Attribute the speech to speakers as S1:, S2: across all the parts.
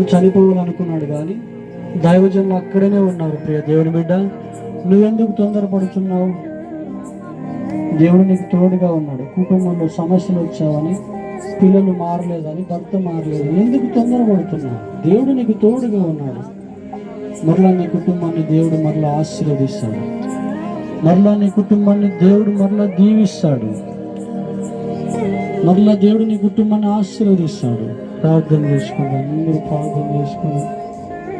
S1: చనిపోవాలనుకున్నాడు కానీ దైవజనులు అక్కడనే ఉన్నారు ప్రియ దేవుని బిడ్డ. నువ్వెందుకు తొందరపడుతున్నావు దేవుడు నీకు తోడుగా ఉన్నాడు. కుటుంబంలో సమస్యలు వచ్చావని పిల్లలు మారలేదని భర్త మారలేదు ఎందుకు తొందరపడుతున్నావు? దేవుడు నీకు తోడుగా ఉన్నాడు. మరలా నీ కుటుంబాన్ని దేవుడు మరలా ఆశీర్వదిస్తాడు. మరలా నీ కుటుంబాన్ని దేవుడు మరలా దీవిస్తాడు. మరలా దేవుడు నీ కుటుంబాన్ని ఆశీర్వదిస్తాడు. ప్రార్థన చేసుకుందాం. అందరూ ప్రార్థన చేసుకుని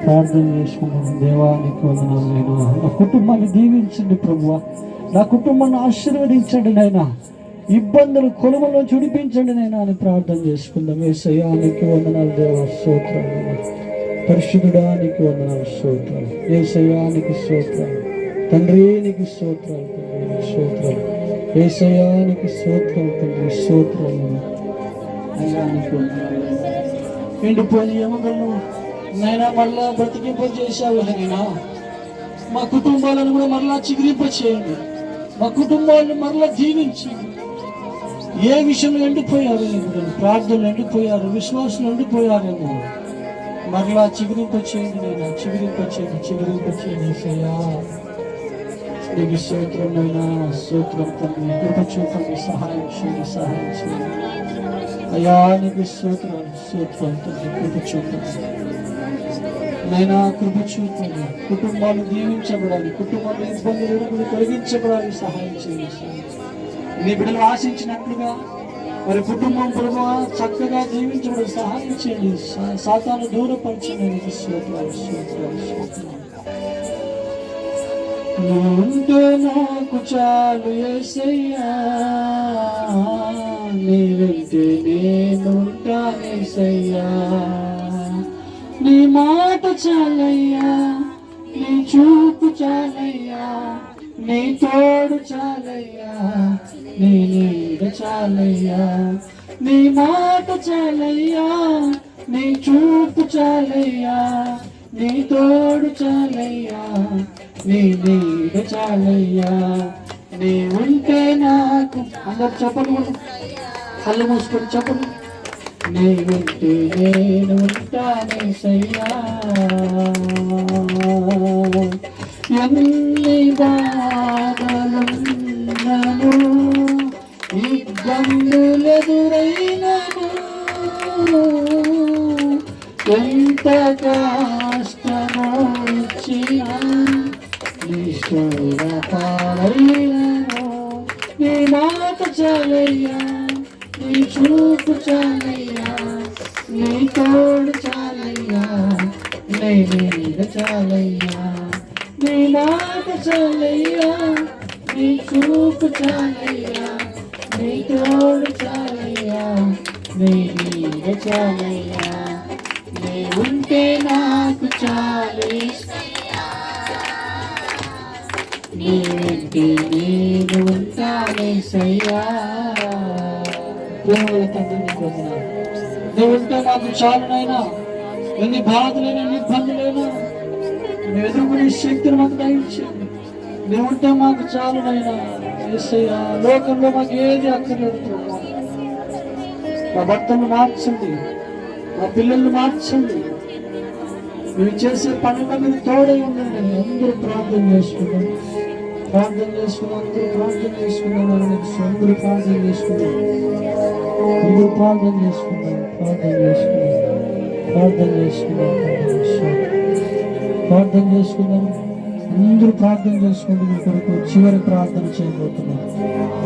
S1: ప్రార్థన చేసుకుందాం. దేవానికి వందనాలు నేను నా కుటుంబాన్ని దీవించండి ప్రభువ. నా కుటుంబాన్ని ఆశీర్వదించండి నాయన. ఇబ్బందులు కొలుమలో చుడిపించండి నైనా అని ప్రార్థన చేసుకుందాం. ఏ వందనాలు దేవ స్తోత్రాలు పరిశుద్ధుడానికి వందనాలు స్తోత్రాలు. ఏ శయానికి స్తోత్రాలు. తండ్రి నీకు స్తోత్రాలు తండ్రి స్తోత్రాలు. ఏ శయానికి స్తోత్రాలు తండ్రి స్తోత్రాలు అయ్యా ఎండిపోయిన ఎముకలను నైనా మళ్ళా బ్రతికింప చేశావు నైనా మా కుటుంబాలను కూడా మరలా చిగురింప చేయండి మా కుటుంబాలను మరలా జీవించి ఏ విషయంలో ఎండిపోయారు ప్రార్థనలు ఎండిపోయారు విశ్వాసం ఎండిపోయారేమో మరలా చిగురింప చేయండి నేను చిగురింప చేయండి చిగురింప చేయండి సయ్యా నీకు స్తోత్రమైనా స్తోత్రం తండ్రి కృప చూపండి సహాయం చేయండి సహాయం చేయండి. అయ్యా నీకు సూత్రం సూత్రం కృప చూపండి నైనా కృప చూపండి కుటుంబాలు దీవించబడాలి కుటుంబాలు ఇబ్బందులు ఎరుగులు తొలగించబడాలి సహాయం చేయండి. నీ బిడ్డలు ఆశించినట్లుగా మరి కుటుంబం ప్రభు చక్కగా జీవించడం సహాయం చేయండి. సాతాను దూరపరచండి. నీకు స్తోత్రాలు స్తోత్రాలు స్తోత్రాలు. నువ్వుంటే నాకు చాలు ఏసయ్యా. నీ వెంటే నీ మాట చాలయ్యా నీ చూపు చాలయ్యా నీ తోడు చాలయ్యా నీ నీడ చాలయ్యా. నీ మాట చాలయ్యా నీ చూపు చాలయ్యా నీ తోడు చాలయ్యా నీ నీడ చాలయ్యా. నీ ఉంటే నాకు అందరు చెప్పను కళ్ళు మూసుకొని చెప్పను నీ ఉంటే నేను ఉంటానే సయ్యా ఎన్ని బాధలున్నను ఇబ్బందులెదురైనను ఎంత కష్టమో ఇచ్చిన నిష్ఠూర పాలైనను నీ మాట చాలయ్యా. చూపు చాలయ్యా నీ తోడు చాలయ్యా నీ నీడ చాలయ్యా నీ మాట చాలయ్యా నీ చూపు చాలయ్యా నీ తోడు చాలయ్యా నీ నీడ చాలయ్యా నీ ఉంటే నాకు చాలు నీ వెంటే నేను ఉంటానే సయ్యా దేవుడు తండ్రి నీకు వందనాలు. నువ్వు ఉంటే మాకు చాలునైనా ఎన్ని బాధలైనా ఎన్ని ఇబ్బందులైనా నువ్వు ఎదుర్కొనే శక్తిని మాకు దయించండి నువ్వు ఉంటే మాకు చాలునైనా ఏసయ్యా లోకంలో మాకు ఏది అక్కర్లేదు. మా భర్తను మార్చండి. మా పిల్లల్ని మార్చండి. మీరు చేసే పనుల మీద తోడై ఉండండి. అందరూ ప్రార్థన చేసుకున్నాం ప్రార్థన చేసుకున్నాం అందరూ ప్రార్థన చేసుకున్నాం అందరూ ప్రార్థన చేసుకున్నాం అందరూ ప్రార్థన చేసుకున్నాం ప్రార్థన చేసుకున్నాం ప్రార్థన చేసుకున్నాం ప్రార్థన చేసుకున్నాం అందరూ ప్రార్థన చేసుకుంటూ మీ కొరకు చివరి ప్రార్థన చేయబోతున్నారు.